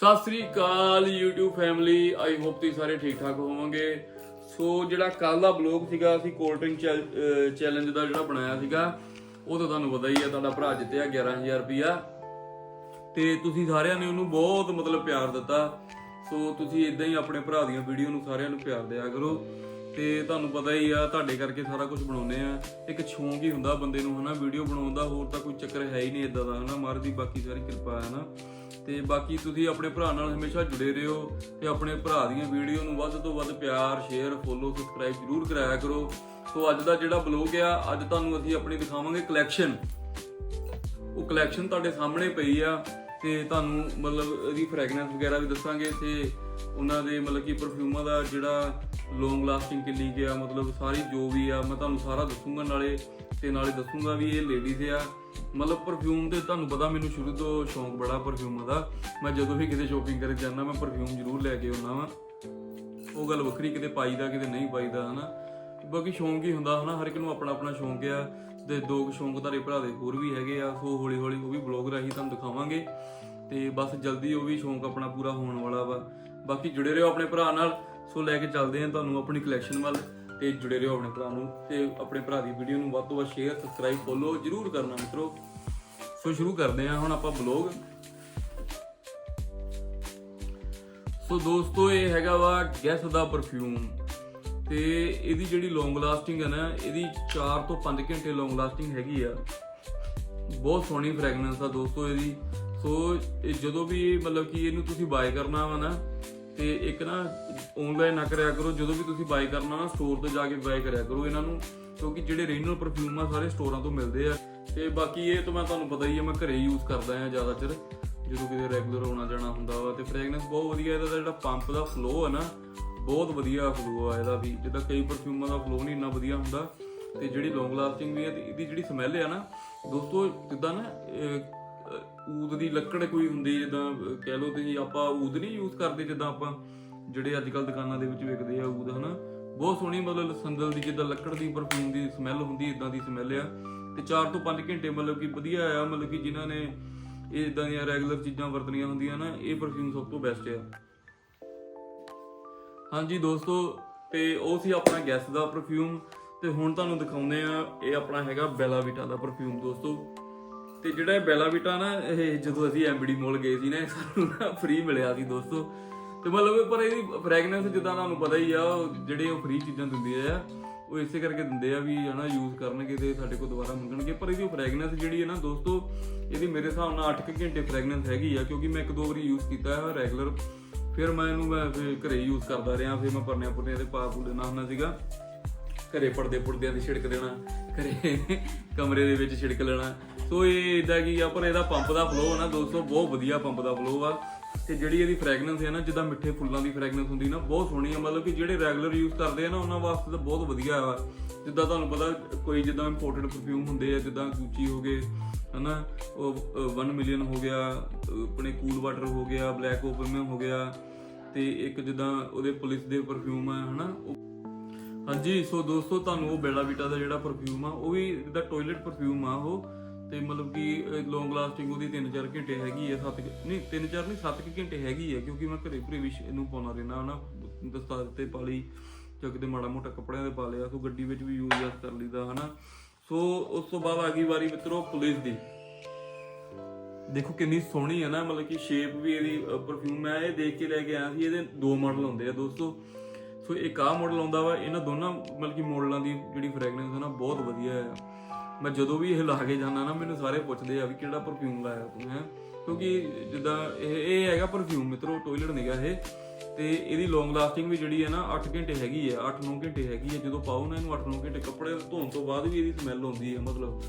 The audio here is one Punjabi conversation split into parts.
ਸਤਿ ਸ੍ਰੀ ਅਕਾਲ YouTube ਫੈਮਿਲੀ ਆਈ ਹੋਪ ਤੁਸੀਂ ਸਾਰੇ ਠੀਕ ਠਾਕ ਹੋਵੋਗੇ। ਸੋ ਜਿਹੜਾ ਕੱਲ ਦਾ ਬਲੌਗ ਸੀਗਾ, ਅਸੀਂ ਕੋਲਡ ਡਰਿੰਕ ਚੈਲੰਜ ਦਾ ਜਿਹੜਾ ਬਣਾਇਆ ਸੀਗਾ, ਉਹ ਤਾਂ ਤੁਹਾਨੂੰ ਪਤਾ ਹੀ ਹੈ ਤੁਹਾਡਾ ਭਰਾ ਜਿੱਤਿਆ 11000 ਰੁਪਿਆ ਤੇ ਤੁਸੀਂ ਸਾਰਿਆਂ ਨੇ ਉਹਨੂੰ ਬਹੁਤ ਮਤਲਬ ਪਿਆਰ ਦਿੱਤਾ। ਸੋ ਤੁਸੀਂ ਇਦਾਂ ਹੀ ਆਪਣੇ ਭਰਾ ਦੀਆਂ ਵੀਡੀਓ ਨੂੰ ਸਾਰਿਆਂ ਨੂੰ ਪਿਆਰ ਦਿਆ ਕਰੋ। ਤੇ ਤੁਹਾਨੂੰ ਪਤਾ ਹੀ ਆ, ਤੁਹਾਡੇ ਕਰਕੇ ਸਾਰਾ ਕੁਝ ਬਣਾਉਂਦੇ ਆ। ਇੱਕ ਸ਼ੌਂਕ ਹੀ ਹੁੰਦਾ ਬੰਦੇ ਨੂੰ, ਹਨਾ ਵੀਡੀਓ ਬਣਾਉਣ ਦਾ, ਹੋਰ ਤਾਂ ਕੋਈ ਚੱਕਰ ਹੈ ਹੀ ਨਹੀਂ ਇਦਾਂ ਦਾ, ਹਨਾ, ਮਹਾਰਾਜ ਦੀ ਬਾਕੀ ਸਾਰੀ ਕਿਰਪਾ ਹੈ ਨਾ। ਤੇ ਬਾਕੀ ਤੁਸੀਂ ਆਪਣੇ ਭਰਾ ਨਾਲ ਹਮੇਸ਼ਾ ਜੁੜੇ ਰਹੋ ਤੇ ਆਪਣੇ ਭਰਾ ਦੀਆਂ ਵੀਡੀਓ ਨੂੰ ਵੱਧ ਤੋਂ ਵੱਧ ਪਿਆਰ ਸ਼ੇਅਰ ਫੋਲੋ ਸਬਸਕ੍ਰਾਈਬ ਜ਼ਰੂਰ ਕਰਾਇਆ ਕਰੋ। ਸੋ ਅੱਜ ਦਾ ਜਿਹੜਾ ਬਲੌਗ ਆ, ਅੱਜ ਤੁਹਾਨੂੰ ਅਸੀਂ ਆਪਣੀ ਦਿਖਾਵਾਂਗੇ ਕਲੈਕਸ਼ਨ ਉਹ ਕਲੈਕਸ਼ਨ ਤੁਹਾਡੇ ਸਾਹਮਣੇ ਪਈ ਆ। ਤੇ ਤੁਹਾਨੂੰ ਮਤਲਬ ਇਹਦੀ ਫ੍ਰੈਗਨੈਂਸ ਵਗੈਰਾ ਵੀ ਦੱਸਾਂਗੇ ਤੇ ਉਹਨਾਂ ਦੇ ਮਤਲਬ ਕਿ ਪਰਫਿਊਮਾਂ ਦਾ ਜਿਹੜਾ ਲੌਂਗ ਲਾਸਟਿੰਗ ਕਿੰਨੀ ਕੁ ਮਤਲਬ ਸਾਰੀ ਜੋ ਵੀ ਆ, ਮੈਂ ਤੁਹਾਨੂੰ ਸਾਰਾ ਦੱਸੂਗਾ ਨਾਲੇ ਤੇ ਨਾਲੇ ਦੱਸੂਗਾ ਵੀ ਇਹ ਲੇਡੀਜ਼ ਆ। ਮਤਲਬ ਪਰਫਿਊਮ ਤੇ ਤੁਹਾਨੂੰ ਪਤਾ ਮੈਨੂੰ ਸ਼ੁਰੂ ਤੋਂ ਸ਼ੌਂਕ ਬੜਾ ਪਰਫਿਊਮਾਂ ਦਾ। ਮੈਂ ਜਦੋਂ ਵੀ ਕਿਤੇ ਸ਼ੋਪਿੰਗ ਕਰਨ ਜਾਂਦਾ, ਮੈਂ ਪਰਫਿਊਮ ਜ਼ਰੂਰ ਲੈ ਕੇ ਆਉਣਾ ਵਾਂ। ਉਹ ਗੱਲ ਵੱਖਰੀ, ਕਿਤੇ ਪਾਈਦਾ, ਕਿਤੇ ਨਹੀਂ ਪਾਈਦਾ, ਹਨਾ। ਬਾਕੀ ਸ਼ੌਂਕ ਹੀ ਹੁੰਦਾ, ਹਨਾ, ਹਰ ਇੱਕ ਨੂੰ ਆਪਣਾ ਆਪਣਾ ਸ਼ੌਂਕ ਆ। ਤੇ ਦੋ ਕੁ ਸ਼ੌਂਕ ਤੁਹਾਡੇ ਭਰਾ ਦੇ ਹੋਰ ਵੀ ਹੈਗੇ ਆ, ਸੋ ਹੌਲੀ ਹੌਲੀ ਉਹ ਵੀ ਬਲੌਗ ਰਾਹੀਂ ਤੁਹਾਨੂੰ ਦਿਖਾਵਾਂਗੇ। ਤੇ ਬਸ ਜਲਦੀ ਉਹ ਵੀ ਸ਼ੌਂਕ ਆਪਣਾ ਪੂਰਾ ਹੋਣ ਵਾਲਾ ਵਾ। ਬਾਕੀ ਜੁੜੇ ਰਹੋ ਆਪਣੇ ਭਰਾ ਨਾਲ, ਸੋ ਲੈ ਕੇ ਚੱਲਦੇ ਆ ਤੁਹਾਨੂੰ ਆਪਣੀ ਕਲੈਕਸ਼ਨ ਵੱਲ, ਤੇ ਜੁੜੇ ਰਹੋ ਆਪਣੇ ਭਰਾ ਨੂੰ, ਤੇ ਆਪਣੇ ਭਰਾ ਦੀ ਵੀਡੀਓ ਨੂੰ ਵੱਧ ਤੋਂ ਵੱਧ ਸ਼ੇਅਰ ਸਬਸਕ੍ਰਾਈਬ ਫੋਲੋ ਜਰੂਰ ਕਰਨਾ ਮਿੱਤਰੋ। ਸੋ ਸ਼ੁਰੂ ਕਰਦੇ ਆ ਹੁਣ ਆਪਾਂ ਬਲੌਗ ਸੋ ਦੋਸਤੋ, ਇਹ ਹੈਗਾ ਵਾ ਗੈਸ ਦਾ ਪਰਫਿਊਮ ਤੇ ਇਹਦੀ ਜਿਹੜੀ ਲੌਂਗ ਲਾਸਟਿੰਗ ਹੈ ਨਾ, ਇਹਦੀ 4 ਤੋਂ 5 ਘੰਟੇ ਲੌਂਗ ਲਾਸਟਿੰਗ ਹੈਗੀ ਆ। ਬਹੁਤ ਸੋਹਣੀ ਫ੍ਰੈਗਨੈਂਸ ਆ ਦੋਸਤੋ ਇਹਦੀ। ਸੋ ਇਹ ਜਦੋਂ ਵੀ ਮਤਲਬ ਕਿ ਇਹਨੂੰ ਤੁਸੀਂ ਬਾਏ ਕਰਨਾ ਵਾ ਨਾ, ਤੇ ਇੱਕ ਨਾ ਆਨਲਾਈਨ ਨਾ ਕਰਿਆ ਕਰੋ, ਜਦੋਂ ਵੀ ਤੁਸੀਂ ਬਾਏ ਕਰਨਾ ਨਾ ਸਟੋਰ ਤੋਂ ਜਾ ਕੇ ਬਾਏ ਕਰਿਆ ਕਰੋ ਇਹਨਾਂ ਨੂੰ, ਕਿਉਂਕਿ ਜਿਹੜੇ ਰੀਜਨਲ ਪਰਫਿਊਮ ਆ, ਸਾਰੇ ਸਟੋਰਾਂ ਤੋਂ ਮਿਲਦੇ ਆ। ਤੇ ਬਾਕੀ ਇਹ ਤਾਂ ਮੈਂ ਤੁਹਾਨੂੰ ਪਤਾ ਹੀ ਆ, ਮੈਂ ਘਰੇ ਯੂਜ਼ ਕਰਦਾ ਆ ਜ਼ਿਆਦਾ ਚਿਰ ਜਦੋਂ ਕਿਤੇ ਰੈਗੂਲਰ ਆਉਣਾ ਜਾਣਾ ਹੁੰਦਾ ਵਾ, ਤੇ ਫ੍ਰੈਗਨੈਂਸ ਬਹੁਤ ਵਧੀਆ, ਇਹਦਾ ਜਿਹੜਾ ਪੰਪ ਦਾ ਫਲੋ ਆ ਨਾ ਬਹੁਤ ਵਧੀਆ ਫਲੋ ਆ ਇਹਦਾ ਵੀ। ਜਿੱਦਾਂ ਕਈ ਪਰਫਿਊਮਾਂ ਦਾ ਫਲੋ ਨਹੀਂ ਇੰਨਾ ਵਧੀਆ ਹੁੰਦਾ। ਤੇ ਜਿਹੜੀ ਲੌਂਗ ਲਾਸਟਿੰਗ ਵੀ ਹੈ ਤੇ ਇਹਦੀ ਜਿਹੜੀ ਸਮੈਲ ਹੈ ਨਾ, ਦੋਸਤੋ ਜਿੱਦਾਂ ਨਾ ਊਦ ਦੀ ਲੱਕੜ ਕੋਈ ਹੁੰਦੀ ਜਿੱਦਾਂ ਕਹਿ ਲਓ ਤੁਸੀਂ ਆਪਾਂ ਊਦ ਨਹੀਂ ਯੂਜ਼ ਕਰਦੇ ਜਿੱਦਾਂ ਆਪਾਂ, ਜਿਹੜੇ ਅੱਜ ਕੱਲ ਦੁਕਾਨਾਂ ਦੇ ਵਿੱਚ ਵਿਕਦੇ ਆ ਊਦ, ਹਨਾ। ਬਹੁਤ ਸੋਹਣੀ ਮਤਲਬ ਸੰਦਲ ਦੀ, ਜਿੱਦਾਂ ਲੱਕੜ ਦੀ ਪਰਫਿਊਮ ਦੀ ਸਮੈਲ ਹੁੰਦੀ ਇਦਾਂ ਦੀ ਸਮੈਲ ਆ। ਤੇ 4 ਤੋਂ 5 ਘੰਟੇ ਮਤਲਬ ਕਿ ਵਧੀਆ ਆ, ਮਤਲਬ ਕਿ ਜਿਨ੍ਹਾਂ ਨੇ ਇਹ ਇਦਾਂ ਦੀਆਂ ਰੈਗੂਲਰ ਚੀਜ਼ਾਂ ਵਰਤਣੀਆਂ ਹੁੰਦੀਆਂ ਨਾ, ਇਹ ਪਰਫਿਊਮ ਸਭ ਤੋਂ ਬੈਸਟ ਆ। ਹਾਂਜੀ ਦੋਸਤੋ, ਤੇ ਉਹ ਸੀ ਆਪਣਾ ਗੈਸ ਦਾ ਪਰਫਿਊਮ ਤੇ ਹੁਣ ਤੁਹਾਨੂੰ ਦਿਖਾਉਂਦੇ ਆ ਇਹ ਆਪਣਾ ਹੈਗਾ ਬੈਲਾ ਵਿਟਾ ਦਾ ਪਰਫਿਊਮ ਦੋਸਤੋ। ਤੇ ਜਿਹੜਾ ਇਹ ਬੈਲਾ ਵਿਟਾ ਨਾ, ਇਹ ਜਦੋਂ ਅਸੀਂ ਐਮਬੀਡੀ ਮੋਲ ਗਏ ਸੀ ਨਾ, ਇਹ ਸਾਨੂੰ ਨਾ ਫ੍ਰੀ ਮਿਲਿਆ ਸੀ ਦੋਸਤੋ। ਤੇ ਮਤਲਬ ਪਰ ਇਹਦੀ ਫ੍ਰੈਗਨੈਂਸ ਜਿੱਦਾਂ ਤੁਹਾਨੂੰ ਪਤਾ ਹੀ ਆ, ਉਹ ਜਿਹੜੇ ਉਹ ਫ੍ਰੀ ਚੀਜ਼ਾਂ ਦਿੰਦੇ ਆ, ਉਹ ਇਸੇ ਕਰਕੇ ਦਿੰਦੇ ਆ ਵੀ ਹਨਾ ਯੂਜ਼ ਕਰਨਗੇ ਤੇ ਸਾਡੇ ਕੋਲ ਦੁਬਾਰਾ ਮੰਗਣਗੇ। ਪਰ ਇਹਦੀ ਫ੍ਰੈਗਨੈਂਸ ਜਿਹੜੀ ਹੈ ਨਾ ਦੋਸਤੋ, ਇਹਦੀ ਮੇਰੇ ਹਿਸਾਬ ਨਾਲ 8 ਘੰਟੇ ਫ੍ਰੈਗਨੈਂਸ ਹੈਗੀ ਆ, ਕਿਉਂਕਿ ਮੈਂ ਇੱਕ ਦੋ ਵਾਰੀ ਯੂਜ਼ ਕੀਤਾ ਹੈ ਰੈਗੂਲਰ ਫਿਰ ਮੈਂ ਇਹਨੂੰ ਮੈਂ ਫਿਰ ਘਰੇ ਯੂਜ਼ ਕਰਦਾ ਰਿਹਾ, ਫਿਰ ਮੈਂ ਪਰਨਿਆਂ ਪੁਰਨਿਆਂ ਤੇ ਪਾ ਪੂ ਲੈਣਾ ਹੁੰਦਾ ਸੀਗਾ। ਘਰੇ ਪਰਦੇ ਪੁਰਦਿਆਂ ਦੀ ਛਿੜਕ ਦੇਣਾ, ਘਰੇ ਕਮਰੇ ਦੇ ਵਿੱਚ ਛਿੜਕ ਲੈਣਾ। ਸੋ ਇਹ ਇਦਾਂ ਕੀ ਆ, ਪਰ ਇਹਦਾ ਪੰਪ ਦਾ ਫਲੋ ਹੈ ਨਾ ਦੋਸਤੋ, ਬਹੁਤ ਵਧੀਆ ਪੰਪ ਦਾ ਫਲੋ ਆ। ਤੇ ਜਿਹੜੀ ਇਹਦੀ ਫ੍ਰੈਗਨੈਂਸ ਹੈ ਨਾ, ਜਿੱਦਾਂ ਮਿੱਠੇ ਫੁੱਲਾਂ ਦੀ ਫ੍ਰੈਗਨੈਂਸ ਹੁੰਦੀ ਨਾ, ਬਹੁਤ ਸੋਹਣੀ ਆ। ਮਤਲਬ ਕਿ ਜਿਹੜੇ ਰੈਗੂਲਰ ਯੂਜ਼ ਕਰਦੇ ਆ ਨਾ, ਉਹਨਾਂ ਵਾਸਤੇ ਤਾਂ ਬਹੁਤ ਵਧੀਆ ਆ। ਜਿੱਦਾਂ ਤੁਹਾਨੂੰ ਪਤਾ, ਕੋਈ ਜਿੱਦਾਂ ਇੰਪੋਰਟਡ ਪਰਫਿਊਮ ਹੁੰਦੇ ਆ, ਜਿੱਦਾਂ ਗੁੱਚੀ ਹੋ ਗਏ ਹਨਾ? ਉਹ 1 ਮਿਲੀਅਨ ਹੋ ਗਿਆ ਆਪਣੇ ਕੂਲ ਵਾਟਰ ਹੋ ਗਿਆ ਬਲੈਕ ਓਪਰਮਿum ਹੋ ਗਿਆ, ਤੇ ਇੱਕ ਜਿੱਦਾਂ ਉਹਦੇ ਪੁਲਿਸ ਦੇ ਪਰਫਿਊਮ ਆ, ਹਨਾ? ਹਾਂਜੀ ਸੋ ਦੋਸਤੋ, ਤੁਹਾਨੂੰ ਉਹ ਬੈਲਾ ਵੀਟਾ ਦਾ ਜਿਹੜਾ ਪਰਫਿਊਮ ਆ, ਉਹ ਵੀ ਜਿੱਦਾਂ ਟਾਇਲਟ ਪਰਫਿਊਮ ਆ ਉਹ, ਤੇ ਮਤਲਬ ਕਿ ਲੌਂਗ ਲਾਸਟਿੰਗ ਉਹਦੀ 3-4 ਘੰਟੇ ਹੈਗੀ ਆ 7 ਨਹੀਂ 3-4 ਨਹੀਂ 7 ਘੰਟੇ ਹੈਗੀ ਆ, ਕਿਉਂਕਿ ਮੈਂ ਘਰੇ ਘਰੇ ਵੀ ਇਹਨੂੰ ਪਾਉਣਾ ਰਹਿਣਾ ਹਨਾ? ਦਸਤਾਰ ਤੇ ਪਾ ਲਈ ਜਾਂ ਕਿਤੇ ਮਾੜਾ ਮੋਟਾ ਕੱਪੜਿਆਂ ਤੇ ਪਾ ਲਿਆ, ਸੋ ਗੱਡੀ ਵਿੱਚ ਵੀ ਯੂਜ਼ ਕਰ ਲਈਦਾ, ਹਨਾ? ਸੋ ਉਸ ਤੋਂ ਬਾਅਦ ਆ ਗਈ ਵਾਰੀ ਮਿੱਤਰੋ ਪੁਲਿਸ ਦੀ। ਦੇਖੋ ਕਿੰਨੀ ਸੋਹਣੀ ਹੈ ਨਾ, ਮਤਲਬ ਕਿ ਸ਼ੇਪ ਵੀ ਇਹਦੀ ਪਰਫਿਊਮ ਹੈ ਇਹ ਦੇਖ ਕੇ ਲੈ ਕੇ ਆਇਆ ਸੀ, ਇਹਦੇ ਦੋ ਮਾਡਲ ਹੁੰਦੇ ਆ ਦੋਸਤੋ। ਸੋ ਇੱਕ ਆਹ ਮਾਡਲ ਆਉਂਦਾ ਵਾ, ਇਹਨਾਂ ਦੋਨਾਂ, ਮਤਲਬ ਕਿ ਮਾਡਲਾਂ ਦੀ ਜਿਹੜੀ ਫ੍ਰੈਗਨੈਂਸ ਹੈ ਨਾ, ਬਹੁਤ ਵਧੀਆ ਹੈ ਮੈਂ ਜਦੋਂ ਵੀ ਇਹ ਲਾ ਕੇ ਜਾਂਦਾ ਨਾ, ਮੈਨੂੰ ਸਾਰੇ ਪੁੱਛਦੇ ਆ ਵੀ ਕਿਹੜਾ ਪਰਫਿਊਮ ਲਾਇਆ ਤੂੰ, ਹੈ? ਕਿਉਂਕਿ ਜਿੱਦਾਂ ਇਹ ਇਹ ਹੈਗਾ ਪਰਫਿਊਮ ਮਿੱਤਰੋ ਟੋਇਲਟ ਨਿਗਾ ਇਹ। ਤੇ ਇਹਦੀ ਲੌਂਗ ਲਾਸਟਿੰਗ ਵੀ ਜਿਹੜੀ ਹੈ ਨਾ 8 ਘੰਟੇ ਹੈਗੀ ਹੈ 8-9 ਘੰਟੇ ਹੈਗੀ ਹੈ। ਜਦੋਂ ਪਾਓ ਨਾ ਇਹਨੂੰ 8-9 ਘੰਟੇ ਕੱਪੜੇ ਧੋਣ ਤੋਂ ਬਾਅਦ ਵੀ ਇਹਦੀ ਸਮੈਲ ਆਉਂਦੀ ਹੈ, ਮਤਲਬ।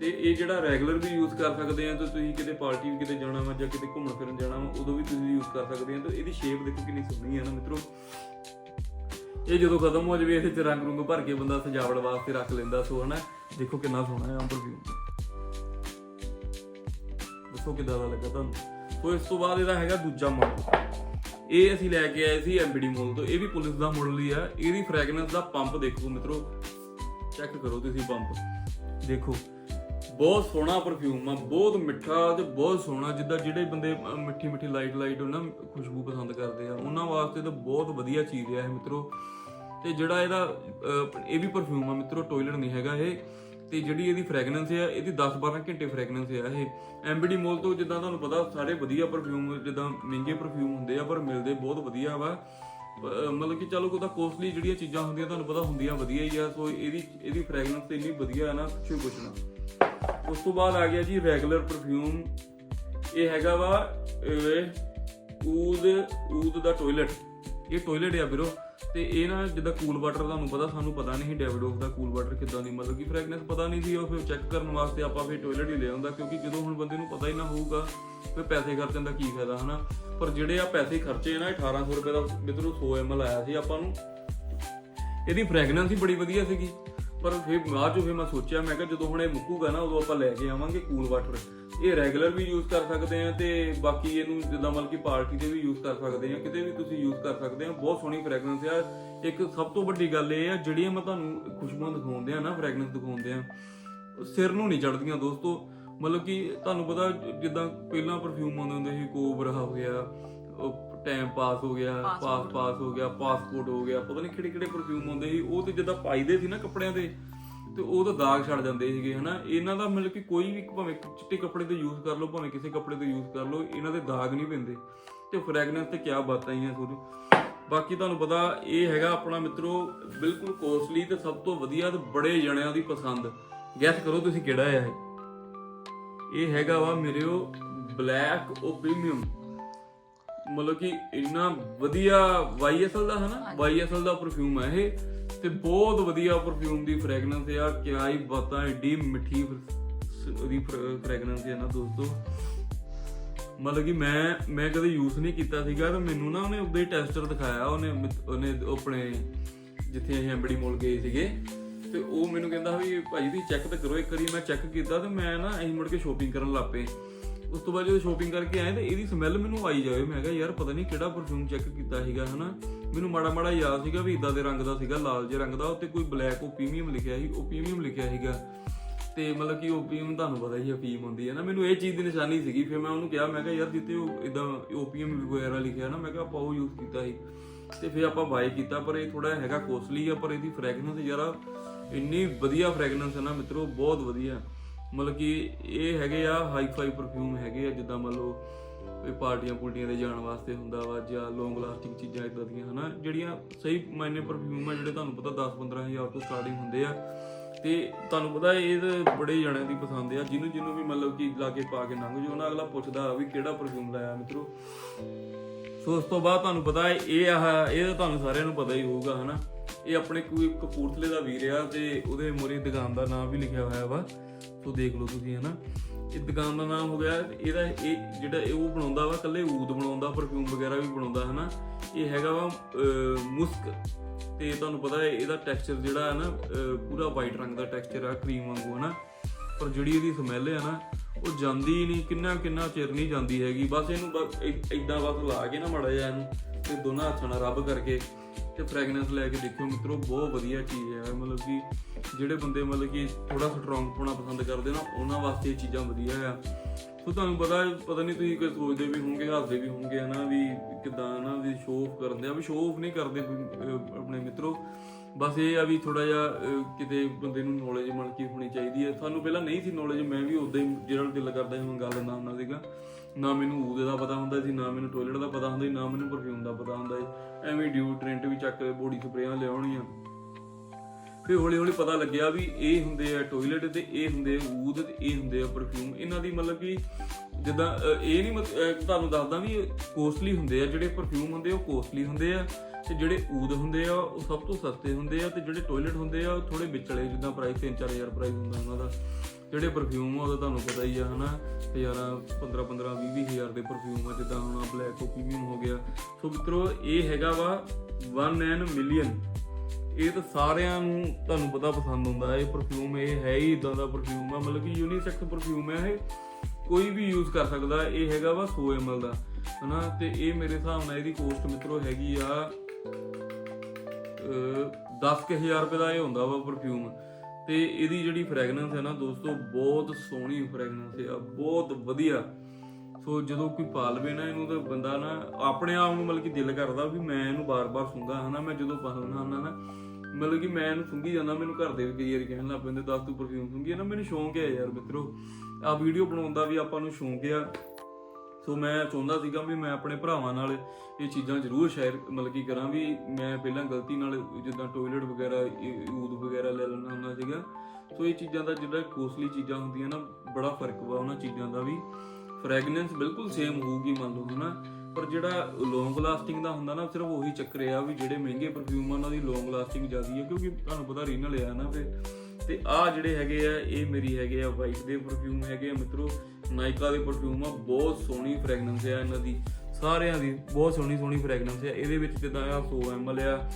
ਤੇ ਇਹ ਜਿਹੜਾ ਰੈਗੂਲਰ ਵੀ ਯੂਜ਼ ਕਰ ਸਕਦੇ ਆ, ਤੇ ਤੁਸੀਂ ਕਿਤੇ ਪਾਰਟੀ ਵੀ ਕਿਤੇ ਜਾਣਾ ਵਾ ਜਾਂ ਕਿਤੇ ਘੁੰਮਣ ਫਿਰਨ ਜਾਣਾ ਵਾ, ਉਦੋਂ ਵੀ ਤੁਸੀਂ ਯੂਜ਼ ਕਰ ਸਕਦੇ ਆ। ਤੇ ਇਹਦੀ ਸ਼ੇਪ ਦੇਖੋ ਕਿੰਨੀ ਸੋਹਣੀ ਹੈ ਨਾ ਮਿੱਤਰੋ। ਇਹ ਜਦੋਂ ਖਤਮ ਹੋ ਜਾਵੇ, ਇਹਦੇ ਚ ਰੰਗ ਰੁੰਗ ਭਰ ਕੇ ਬੰਦਾ ਸਜਾਵਟ ਵਾਸਤੇ ਰੱਖ ਲੈਂਦਾ, ਸੋ ਹਨਾ, ਦੇਖੋ ਕਿੰਨਾ ਸੋਹਣਾ ਹੈ ਆ ਪਰਫਿਊਮ ਦੱਸੋ ਕਿੱਦਾਂ ਦਾ ਲੱਗਾ ਤੁਹਾਨੂੰ? ਸੋ ਇਸ ਤੋਂ ਬਾਅਦ ਇਹਦਾ ਹੈਗਾ ਦੂਜਾ ਮਾਡਲ ਇਹ ਅਸੀਂ ਲੈ ਕੇ ਆਏ ਸੀ ਐਮਬੀਡੀ ਮੋਲ ਤੋਂ। ਇਹ ਵੀ ਪੁਲਿਸ ਦਾ ਮਾਡਲ ਹੀ ਆ। ਇਹਦੀ ਫ੍ਰੈਗਨੈਂਸ ਦਾ ਪੰਪ ਦੇਖੋ ਮਿੱਤਰੋ। ਚੈੱਕ ਕਰੋ ਤੁਸੀਂ ਪੰਪ ਦੇਖੋ, ਬਹੁਤ ਸੋਹਣਾ ਪਰਫਿਊਮ ਆ, ਬਹੁਤ ਮਿੱਠਾ ਤੇ ਬਹੁਤ ਸੋਹਣਾ। ਜਿੱਦਾਂ ਜਿਹੜੇ ਬੰਦੇ ਮਿੱਠੀ ਮਿੱਠੀ ਲਾਈਟ ਲਾਈਟ ਨਾ ਖੁਸ਼ਬੂ ਪਸੰਦ ਕਰਦੇ ਆ, ਉਹਨਾਂ ਵਾਸਤੇ ਤਾਂ ਬਹੁਤ ਵਧੀਆ ਚੀਜ਼ ਆ ਇਹ ਮਿੱਤਰੋ। ਤੇ ਜਿਹੜਾ ਇਹਦਾ ਇਹ ਵੀ ਪਰਫਿਊਮ ਆ ਮਿੱਤਰੋ ਟੋਇਲਟ ਨਹੀਂ ਹੈਗਾ ਇਹ। ਤੇ ਜਿਹੜੀ ਇਹਦੀ ਫ੍ਰੈਗਰੈਂਸ ਆ, ਇਹਦੀ 10-12 ਘੰਟੇ ਫ੍ਰੈਗਰੈਂਸ ਆ ਇਹ। ਐਮਬੀਡੀ ਮੋਲ ਤੋਂ ਜਿੱਦਾਂ ਤੁਹਾਨੂੰ ਪਤਾ, ਸਾਰੇ ਵਧੀਆ ਪਰਫਿਊਮ ਜਿੱਦਾਂ ਮਹਿੰਗੇ ਪਰਫਿਊਮ ਹੁੰਦੇ ਆ, ਪਰ ਮਿਲਦੇ ਬਹੁਤ ਵਧੀਆ ਵਾ। ਮਤਲਬ ਕਿ ਚਲੋ ਉਹਦਾ ਕੋਸਟਲੀ ਜਿਹੜੀਆਂ ਚੀਜ਼ਾਂ ਹੁੰਦੀਆਂ, ਤੁਹਾਨੂੰ ਪਤਾ ਹੁੰਦੀਆਂ ਵਧੀਆ ਹੀ ਆ, ਸੋ ਇਹਦੀ ਇਹਦੀ ਫ੍ਰੈਗਰੈਂਸ ਤੇ ਇੰਨੀ ਵਧੀਆ ਆ ਨਾ ਕੁਛ ਪੁੱਛਣਾ। ਉਸ ਤੋਂ ਬਾਅਦ ਆ ਗਿਆ ਜੀ ਰੈਗੂਲਰ ਪਰਫਿਊਮ ਇਹ ਹੈਗਾ ਵਾ, ਇਹ ਊਦ ਊਦ ਦਾ ਟਾਇਲਟ ਇਹ ਟਾਇਲਟ ਆ ਵੀਰੋ। ਤੇ ਇਹ ਨਾ ਜਿੱਦਾਂ ਕੂਲ ਵਾਟਰ ਤੁਹਾਨੂੰ ਪਤਾ, ਸਾਨੂੰ ਪਤਾ ਨਹੀਂ ਸੀ ਡੈਵਿਡੋਫ ਦਾ ਕੂਲ ਵਾਟਰ ਕਿੱਦਾਂ ਦੀ, ਮਤਲਬ ਕਿ ਫ੍ਰੈਗਨੈਂਸ ਪਤਾ ਨਹੀਂ ਸੀ, ਉਹ ਫਿਰ ਚੈੱਕ ਕਰਨ ਵਾਸਤੇ ਆਪਾਂ ਫਿਰ ਟਾਇਲਟ ਹੀ ਲੈ ਆਉਂਦਾ, ਕਿਉਂਕਿ ਜਦੋਂ ਹੁਣ ਬੰਦੇ ਨੂੰ ਪਤਾ ਹੀ ਨਾ ਹੋਊਗਾ ਫਿਰ ਪੈਸੇ ਖਰਚਣ ਦਾ ਕੀ ਫਾਇਦਾ, ਹਨਾ? ਪਰ ਜਿਹੜੇ ਆ ਪੈਸੇ ਖਰਚੇ ਨਾ 1800 ਰੁਪਏ ਦਾ ਮਿੱਤਰੋ 100 ml ਆਇਆ ਸੀ ਆਪਾਂ ਨੂੰ। ਇਹਦੀ ਫ੍ਰੈਗਨੈਂਸ ਹੀ ਬੜੀ ਵਧੀਆ ਸੀਗੀ। ਪਰ ਫਿਰ ਬਾਅਦ ਚੋਂ ਫਿਰ ਮੈਂ ਸੋਚਿਆ, ਮੈਂ ਕਿਹਾ ਜਦੋਂ ਹੁਣ ਇਹ ਮੁੱਕੂਗਾ ਨਾ, ਉਦੋਂ ਆਪਾਂ ਲੈ ਕੇ ਆਵਾਂਗੇ ਕੂਲ ਵਾਟਰ ਇਹ ਰੈਗੂਲਰ ਵੀ ਯੂਜ਼ ਕਰ ਸਕਦੇ ਆ ਤੇ ਬਾਕੀ ਇਹਨੂੰ ਜਿੱਦਾਂ ਮਤਲਬ ਕਿ ਪਾਰਟੀ ਤੇ ਵੀ ਯੂਜ਼ ਕਰ ਸਕਦੇ ਆ ਕਿਤੇ ਵੀ ਤੁਸੀਂ ਯੂਜ਼ ਕਰ ਸਕਦੇ ਆ। ਬਹੁਤ ਸੋਹਣੀ ਫ੍ਰੈਗਨੈਂਸ ਆ। ਇੱਕ ਸਭ ਤੋਂ ਵੱਡੀ ਗੱਲ ਇਹ ਆ ਜਿਹੜੀਆਂ ਮੈਂ ਤੁਹਾਨੂੰ ਖੁਸ਼ਬੂਆਂ ਦਿਖਾਉਂਦੇ ਆ ਨਾ ਫ੍ਰੈਗਨੈਂਸ ਦਿਖਾਉਂਦੇ ਆ ਸਿਰ ਨੂੰ ਨਹੀਂ ਚੜਦੀਆਂ ਦੋਸਤੋ। ਮਤਲਬ ਕਿ ਤੁਹਾਨੂੰ ਪਤਾ ਜਿੱਦਾਂ ਪਹਿਲਾਂ ਪਰਫਿਊਮ ਆਉਂਦੇ ਹੁੰਦੇ ਸੀ ਕੋਬਰਾ ਹੋ ਗਿਆ ਟਾਈਮ ਪਾਸ ਹੋ ਗਿਆ ਪਾਸ ਪਾਸ ਹੋ ਗਿਆ ਪਾਸਪੋਰਟ ਹੋ ਗਿਆ ਪਤਾ ਨਹੀਂ ਕਿਹੜੇ ਕਿਹੜੇ ਪਰਫਿਊਮ ਆਉਂਦੇ ਸੀ। ਉਹ ਤੇ ਜਿੱਦਾਂ ਪਾਈਦੇ ਸੀ ਨਾ ਕੱਪੜਿਆਂ ਤੇ ਤੇ ਉਹ ਤਾਂ ਦਾਗ ਛੱਡ ਜਾਂਦੇ ਸੀਗੇ ਹਨਾ? ਇਹਨਾਂ ਦਾ ਮਤਲਬ ਕਿ ਕੋਈ ਵੀ ਭਾਵੇਂ ਚਿੱਟੇ ਕੱਪੜੇ ਤੇ ਯੂਜ਼ ਕਰ ਲਓ ਭਾਵੇਂ ਕਿਸੇ ਕੱਪੜੇ ਤੇ ਯੂਜ਼ ਕਰ ਲਓ ਇਹਨਾਂ ਦੇ ਦਾਗ ਨਹੀਂ ਪੈਂਦੇ। ਤੇ ਫ੍ਰੈਗਨੈਂਸ ਤੇ ਕਿਆ ਬਾਤਾਂ ਹੀ ਆ ਸੋਰੀ ਬਾਕੀ ਤੁਹਾਨੂੰ ਪਤਾ ਇਹ ਹੈਗਾ ਆਪਣਾ ਮਿੱਤਰੋ ਬਿਲਕੁਲ ਕੋਸਟਲੀ ਤੇ ਸਭ ਤੋਂ ਵਧੀਆ ਤੇ ਬੜੇ ਜਣਿਆਂ ਦੀ ਪਸੰਦ। ਗੈਸ ਕਰੋ ਤੁਸੀਂ ਕਿਹੜਾ ਹੈ ਇਹ? ਇਹ ਹੈਗਾ ਵਾ ਮੇਰਿਓ ਬਲੈਕ ਉਹ ਪ੍ਰੀਮੀਅਮ ਮਤਲਬ ਕਿ ਇੰਨਾ ਵਧੀਆ YSL ਦਾ ਹਨਾ? YSL ਦਾ ਪਰਫਿਊਮ ਹੈ ਇਹ। ਤੇ ਬਹੁਤ ਵਧੀਆ ਪਰਫਿਊਮ ਦੀ ਫ੍ਰੈਗਰੈਂਸ ਆ। ਕਿਆ ਹੀ ਬਾਤਾਂ ਏਡੀ ਮਿੱਠੀ ਉਹਦੀ ਫ੍ਰੈਗਰੈਂਸ ਹੈ ਨਾ ਦੋਸਤੋ। ਮਤਲਬ ਕਿ ਮੈਂ ਮੈਂ ਕਦੇ ਯੂਜ਼ ਨਹੀਂ ਕੀਤਾ ਸੀਗਾ ਤੇ ਮੈਨੂੰ ਨਾ ਉਹਨੇ ਉਹਦੇ ਟੈਸਟਰ ਦਿਖਾਇਆ। ਉਹਨੇ ਉਹਨੇ ਆਪਣੇ ਜਿੱਥੇ ਅਸੀਂ ਐਮਬਡੀ ਮੋਲ ਗਏ ਸੀਗੇ। ਤੇ ਉਹ ਮੈਨੂੰ ਕਹਿੰਦਾ ਵੀ ਭਾਜੀ ਤੁਸੀਂ ਚੈੱਕ ਤਾਂ ਕਰੋ, ਇੱਕ ਵਾਰੀ ਮੈਂ ਚੈੱਕ ਕੀਤਾ ਤੇ ਮੈਂ ਨਾ ਅਸੀਂ ਮੁੜ ਕੇ ਸ਼ੋਪਿੰਗ ਕਰਨ ਲੱਗ ਪਏ। ਉਸ ਤੋਂ ਬਾਅਦ ਜਦੋਂ ਸ਼ੋਪਿੰਗ ਕਰਕੇ ਆਏ ਤੇ ਇਹਦੀ ਸਮੈਲ ਮੈਨੂੰ ਆਈ ਜਾਵੇ। ਮੈਂ ਕਿਹਾ, ਯਾਰ, ਪਤਾ ਨਹੀਂ ਕਿਹੜਾ ਪਰਫਿਊਮ ਚੈੱਕ ਕੀਤਾ ਸੀਗਾ, ਹਨਾ? ਮੈਨੂੰ ਮਾੜਾ ਮਾੜਾ ਯਾਦ ਸੀਗਾ ਵੀ ਇਦਾਂ ਦੇ ਰੰਗ ਦਾ ਸੀਗਾ, ਲਾਲ ਜਿਹੇ ਰੰਗ ਦਾ। ਉੱਤੇ ਕੋਈ ਬਲੈਕ ਓਪੀਨੀਅਮ ਲਿਖਿਆ ਸੀ ਓਪੀਨੀਅਮ ਲਿਖਿਆ ਸੀਗਾ। ਤੇ ਮਤਲਬ ਕਿ ਓਪੀਅਮ ਤੁਹਾਨੂੰ ਪਤਾ ਹੀ ਅਫੀਮ ਹੁੰਦੀ ਹੈ ਨਾ। ਮੈਨੂੰ ਇਹ ਚੀਜ਼ ਦੀ ਨਿਸ਼ਾਨੀ ਸੀਗੀ। ਫਿਰ ਮੈਂ ਉਹਨੂੰ ਕਿਹਾ, ਮੈਂ ਕਿਹਾ, ਯਾਰ ਜਿੱਤੇ ਉਹ ਇਦਾਂ ਓਪੀਅਮ ਵਗੈਰਾ ਲਿਖਿਆ ਨਾ, ਮੈਂ ਕਿਹਾ, ਆਪਾਂ ਉਹ ਯੂਜ਼ ਕੀਤਾ ਸੀ। ਤੇ ਫਿਰ ਆਪਾਂ ਬਾਈ ਕੀਤਾ, ਪਰ ਇਹ ਥੋੜਾ ਹੈਗਾ ਕੋਸਟਲੀ ਆ, ਪਰ ਇਹਦੀ ਫ੍ਰੈਗਰੈਂਸ ਯਾਰਾ, ਇੰਨੀ ਵਧੀਆ ਫ੍ਰੈਗਰੈਂਸ ਹੈ ਨਾ ਮਿੱਤਰੋ, ਬਹੁਤ ਵਧੀਆ। ਮਤਲਬ ਕਿ ਇਹ ਹੈਗੇ ਆ ਹਾਈ ਫਾਈ ਪਰਫਿਊਮ ਹੈਗੇ ਆ, ਜਿੱਦਾਂ ਮੰਨ ਲਓ ਕੋਈ ਪਾਰਟੀਆਂ ਪੁਲਟੀਆਂ ਤੇ ਜਾਣ ਵਾਸਤੇ ਹੁੰਦਾ ਵਾ ਜਾਂ ਲੌਂਗ ਲਾਸਟਿੰਗ ਚੀਜ਼ਾਂ ਇਦਾਂ ਦੀਆਂ, ਹਨਾ? ਜਿਹੜੀਆਂ ਸਹੀ ਮਾਇਨੇ ਪਰਫਿਊਮ ਆ, ਜਿਹੜੇ ਤੁਹਾਨੂੰ ਪਤਾ 10 ਹਜ਼ਾਰ ਤੋਂ ਸਟਾਰਟਿੰਗ ਹੁੰਦੇ ਆ। ਤੇ ਤੁਹਾਨੂੰ ਪਤਾ ਇਹ ਬੜੇ ਜਣਿਆਂ ਦੀ ਪਸੰਦ ਆ ਜਿਹਨੂੰ ਜਿਹਨੂੰ ਵੀ ਮਤਲਬ ਕਿ ਲਾ ਕੇ ਪਾ ਕੇ ਲੰਘ ਜਾਓ। ਨਾ ਅਗਲਾ ਪੁੱਛਦਾ ਵੀ ਕਿਹੜਾ ਪਰਫਿਊਮ ਲਾਇਆ ਮਿੱਤਰੋ? ਸੋ ਉਸ ਤੋਂ ਬਾਅਦ ਤੁਹਾਨੂੰ ਪਤਾ ਇਹ ਆਹ, ਇਹ ਤਾਂ ਤੁਹਾਨੂੰ ਸਾਰਿਆਂ ਨੂੰ ਪਤਾ ਹੀ ਹੋਊਗਾ, ਹਨਾ? ਇਹ ਆਪਣੇ ਕੋਈ ਕਪੂਰਥਲੇ ਦਾ ਵੀਰ ਆ ਤੇ ਉਹਦੇ ਮੋਰੇ ਦੁਕਾਨ ਦਾ ਨਾਮ ਵੀ ਲਿਖਿਆ ਹੋਇਆ ਵਾ। ਸੋ ਦੇਖ ਲਓ ਤੁਸੀਂ, ਹਨਾ? ਇਹ ਦੁਕਾਨ ਦਾ ਨਾਮ ਹੋ ਗਿਆ, ਇਹਦਾ ਇਹ ਜਿਹੜਾ ਉਹ ਬਣਾਉਂਦਾ ਵਾ ਕੱਲੇ ਊਦ ਬਣਾਉਂਦਾ ਪਰਫਿਊਮ ਵਗੈਰਾ ਵੀ ਬਣਾਉਂਦਾ, ਹਨਾ? ਇਹ ਹੈਗਾ ਵਾ ਮੁਸਕ। ਤੇ ਤੁਹਾਨੂੰ ਪਤਾ ਹੈ, ਇਹਦਾ ਟੈਕਸਚਰ ਜਿਹੜਾ ਹੈ ਨਾ ਪੂਰਾ ਵਾਈਟ ਰੰਗ ਦਾ ਟੈਕਸਚਰ ਆ ਕਰੀਮ ਵਾਂਗੂ, ਹਨਾ? ਪਰ ਜਿਹੜੀ ਇਹਦੀ ਸਮੈਲ ਹੈ ਨਾ, ਉਹ ਜਾਂਦੀ ਹੀ ਨਹੀਂ, ਕਿੰਨਾ ਕਿੰਨਾ ਚਿਰ ਨਹੀਂ ਜਾਂਦੀ ਹੈਗੀ। ਬਸ ਇਹਨੂੰ ਬਸ ਇ- ਬਸ ਲਾ ਕੇ ਨਾ ਮੜਾ ਜਾ ਇਹਨੂੰ, ਤੇ ਦੋਨਾਂ ਹੱਥਾਂ ਨਾਲ ਰੱਬ ਕਰਕੇ ਤੇ ਫ੍ਰੈਗਨੈਂਸ ਲੈ ਕੇ ਦੇਖਿਓ ਮਿੱਤਰੋ, ਬਹੁਤ ਵਧੀਆ ਚੀਜ਼ ਹੈ। ਮਤਲਬ ਕਿ ਜਿਹੜੇ ਬੰਦੇ ਮਤਲਬ ਕਿ ਥੋੜਾ ਸਟਰੋਂਗ ਹੋਣਾ ਪਸੰਦ ਕਰਦੇ ਨਾ, ਉਹਨਾਂ ਵਾਸਤੇ ਇਹ ਚੀਜ਼ਾਂ ਵਧੀਆ ਆ। ਸੋ ਤੁਹਾਨੂੰ ਪਤਾ ਪਤਾ ਨਹੀਂ ਤੁਸੀਂ ਕੋਈ ਸੋਚਦੇ ਵੀ ਹੋਵੋਗੇ, ਹੱਸਦੇ ਵੀ ਹੋਵੋਗੇ, ਹਨਾ, ਵੀ ਕਿਦਾਂ ਨਾ ਵੀ ਸ਼ੋਅ ਆਫ ਕਰਦੇ ਆ। ਵੀ ਸ਼ੋਅ ਆਫ ਨਹੀਂ ਕਰਦੇ ਆਪਣੇ ਮਿੱਤਰੋ। ਬਸ ਇਹ ਆ ਵੀ ਥੋੜਾ ਜਿਹਾ ਕਿਤੇ ਬੰਦੇ ਨੂੰ ਨੌਲੇਜ ਮਿਲ ਕੇ ਹੋਣੀ ਚਾਹੀਦੀ ਹੈ ਸਾਨੂੰ ਪਹਿਲਾਂ ਨਹੀਂ ਸੀ ਨੌਲੇਜ ਮੈਂ ਵੀ ਉਦਾਂ ਹੀ ਜਿਹੜਾ ਦਿਲ ਕਰਦਾ ਸੀ ਮੰਗਾ ਲੈਂਦਾ ਹੁੰਦਾ ਸੀਗਾ। ਨਾ ਮੈਨੂੰ ਊਦੇ ਦਾ ਪਤਾ ਹੁੰਦਾ ਸੀ, ਨਾ ਮੈਨੂੰ ਟਾਇਲਟ ਦਾ ਪਤਾ ਹੁੰਦਾ ਸੀ, ਨਾ ਮੈਨੂੰ ਪਰਫਿਊਮ ਦਾ ਪਤਾ ਹੁੰਦਾ ਸੀ। ਐਵੇਂ ਡਿਊ ਡਿਊਟਰੈਂਟ ਵੀ ਚੱਕ ਕੇ ਬੋਡੀ ਸਪਰੇਆਂ ਲਿਆਉਣੀਆਂ। ਫਿਰ ਹੌਲੀ ਹੌਲੀ ਪਤਾ ਲੱਗਿਆ ਵੀ ਇਹ ਹੁੰਦੇ ਆ ਟਾਇਲਟ ਤੇ ਇਹ ਹੁੰਦੇ ਆ ਊਦ ਤੇ ਇਹ ਹੁੰਦੇ ਆ ਪਰਫਿਊਮ ਇਹਨਾਂ ਦੀ ਮਤਲਬ ਕਿ ਜਿੱਦਾਂ ਇਹ ਨਹੀਂ ਮਤ- ਤੁਹਾਨੂੰ ਦੱਸਦਾ ਵੀ ਕੋਸਟਲੀ ਹੁੰਦੇ ਆ, ਜਿਹੜੇ ਪਰਫਿਊਮ ਹੁੰਦੇ ਆ, ਉਹ ਕੋਸਟਲੀ ਹੁੰਦੇ ਆ ਤੇ ਜਿਹੜੇ ਊਦ ਹੁੰਦੇ ਆ, ਉਹ ਸਭ ਤੋਂ ਸਸਤੇ ਹੁੰਦੇ ਆ ਤੇ ਜਿਹੜੇ ਟਾਇਲਟ ਹੁੰਦੇ ਆ, ਉਹ ਥੋੜੇ ਵਿਚਲੇ, ਜਿੱਦਾਂ ਪ੍ਰਾਈਸ 3-4000 ਪ੍ਰਾਈਸ ਹੁੰਦਾ ਉਹਨਾਂ ਦਾ। ਜਿਹੜੇ ਪਰਫਿਊਮ ਆ ਉਹਦਾ ਤੁਹਾਨੂੰ ਪਤਾ ਹੀ ਆ, ਹਨਾ ਹਜ਼ਾਰਾਂ 15 15 20 ਹਜ਼ਾਰ ਦੇ ਪਰਫਿਊਮ ਆ, ਜਿੱਦਾਂ ਹੁਣ ਬਲੈਕ ਓਪੀਨੀਅਮ ਹੋ ਗਿਆ। ਸੋ ਮਿੱਤਰੋ, ਇਹ ਹੈਗਾ ਵਾ 1 ਐਨ ਮਿਲੀਅਨ ਇਹ ਤਾਂ ਸਾਰਿਆਂ ਨੂੰ ਤੁਹਾਨੂੰ ਪਤਾ ਪਸੰਦ ਹੁੰਦਾ ਇਹ ਪਰਫਿਊਮ ਇਹ ਹੈ ਹੀ ਇਦਾਂ ਦਾ ਪਰਫਿਊਮ ਆ, ਮਤਲਬ ਕਿ ਯੂਨੀਸੈਕਸ ਪਰਫਿਊਮ ਹੈ ਇਹ। ਕੋਈ ਵੀ ਯੂਜ਼ ਕਰ ਸਕਦਾ, ਇਹ ਹੈਗਾ ਵਾ 100 ml ਦਾ, ਹਨਾ? ਤੇ ਇਹ ਮੇਰੇ ਹਿਸਾਬ ਨਾਲ ਇਹਦੀ ਕੋਸਟ ਮਿੱਤਰੋ ਹੈਗੀ ਆ 10000 ਰੁਪਏ ਦਾ ਇਹ ਹੁੰਦਾ ਵਾ ਪਰਫਿਊਮ ਤੇ ਇਹਦੀ ਜਿਹੜੀ ਫ੍ਰੈਗਨੈਂਸ ਹੈ ਨਾ ਦੋਸਤੋ, ਬਹੁਤ ਸੋਹਣੀ ਫ੍ਰੈਗਨੈਂਸ ਹੈ ਬਹੁਤ ਵਧੀਆ। ਸੋ ਜਦੋਂ ਕੋਈ ਪਾ ਲਵੇ ਨਾ ਇਹਨੂੰ ਤਾਂ ਬੰਦਾ ਨਾ ਆਪਣੇ ਆਪ ਨੂੰ ਮਤਲਬ ਕਿ ਦਿਲ ਕਰਦਾ ਵੀ ਮੈਂ ਇਹਨੂੰ ਬਾਰ-ਬਾਰ ਸੁੰਗਾ ਹਨਾ, ਮੈਂ ਜਦੋਂ ਪਾਉਂਦਾ ਹੁੰਦਾ ਨਾ, ਮਤਲਬ ਕਿ ਮੈਂ ਇਹਨੂੰ ਸੁੰਗੀ ਜਾਂਦਾ, ਮੈਨੂੰ ਘਰ ਦੇ ਵੀ ਕਈ ਵਾਰੀ ਕਹਿਣ ਲੱਗ ਪੈਂਦੇ, ਦੱਸ ਤੂੰ ਪਰਫਿਊਮ ਸੁੰਗੀ ਨਾ, ਮੈਨੂੰ ਸ਼ੌਂਕ ਹੈ ਯਾਰ ਮਿੱਤਰੋ। ਆ ਵੀਡੀਓ ਬਣਾਉਣ ਦਾ ਵੀ ਆਪਾਂ ਨੂੰ ਸ਼ੌਂਕ ਆ। ਸੋ ਮੈਂ ਚਾਹੁੰਦਾ ਸੀਗਾ ਵੀ ਮੈਂ ਆਪਣੇ ਭਰਾਵਾਂ ਨਾਲ ਇਹ ਚੀਜ਼ਾਂ ਜ਼ਰੂਰ ਸ਼ੇਅਰ ਮਤਲਬ ਕਿ ਕਰਾਂ ਵੀ ਮੈਂ ਪਹਿਲਾਂ ਗਲਤੀ ਨਾਲ ਜਿੱਦਾਂ ਟਾਇਲਟ ਵਗੈਰਾ ਯੂਦ ਵਗੈਰਾ ਲੈ ਲੈਣਾ ਹੁੰਦਾ ਸੀਗਾ। ਸੋ ਇਹ ਚੀਜ਼ਾਂ ਦਾ ਜਿਹੜਾ ਕੋਸਟਲੀ ਚੀਜ਼ਾਂ ਹੁੰਦੀਆਂ ਨਾ, ਬੜਾ ਫ਼ਰਕ ਵਾ ਉਹਨਾਂ ਚੀਜ਼ਾਂ ਦਾ ਵੀ। ਫ੍ਰੈਗਨੈਂਸ ਬਿਲਕੁਲ ਸੇਮ ਹੋਊਗੀ ਮੰਨ ਲਓ, ਹਨਾ? ਪਰ ਜਿਹੜਾ ਲੌਂਗ ਲਾਸਟਿੰਗ ਦਾ ਹੁੰਦਾ ਨਾ, ਸਿਰਫ ਉਹੀ ਚੱਕਰ ਆ ਵੀ ਜਿਹੜੇ ਮਹਿੰਗੇ ਪਰਫਿਊਮ ਆ, ਉਹਨਾਂ ਦੀ ਲੌਂਗ ਲਾਸਟਿੰਗ ਜ਼ਿਆਦੀ ਹੈ ਕਿਉਂਕਿ ਤੁਹਾਨੂੰ ਪਤਾ ਰੀਨਲ ਆ ਨਾ ਫਿਰ। ਤੇ ਆ ਜਿਹੜੇ ਹੈਗੇ ਆ, ਇਹ ਮੇਰੀ ਹੈਗੇ ਆ ਵਾਈਟ ਦੇ ਪਰਫਿਊਮ ਹੈਗੇ ਆ, ਮਿੱਤਰੋ। ਨਾਇਕਾ ਦੇ ਪਰਫਿਊਮ ਆ, ਬਹੁਤ ਸੋਹਣੀ ਫ੍ਰੈਗਨੈਂਸ ਆ ਇਹਨਾਂ ਦੀ। ਸਾਰਿਆਂ ਦੀ ਬਹੁਤ ਸੋਹਣੀ ਸੋਹਣੀ ਫ੍ਰੈਗਨੈਂਸ ਆ। ਇਹਦੇ ਵਿੱਚ ਜਿੱਦਾਂ ਆ 100 ml ਆ,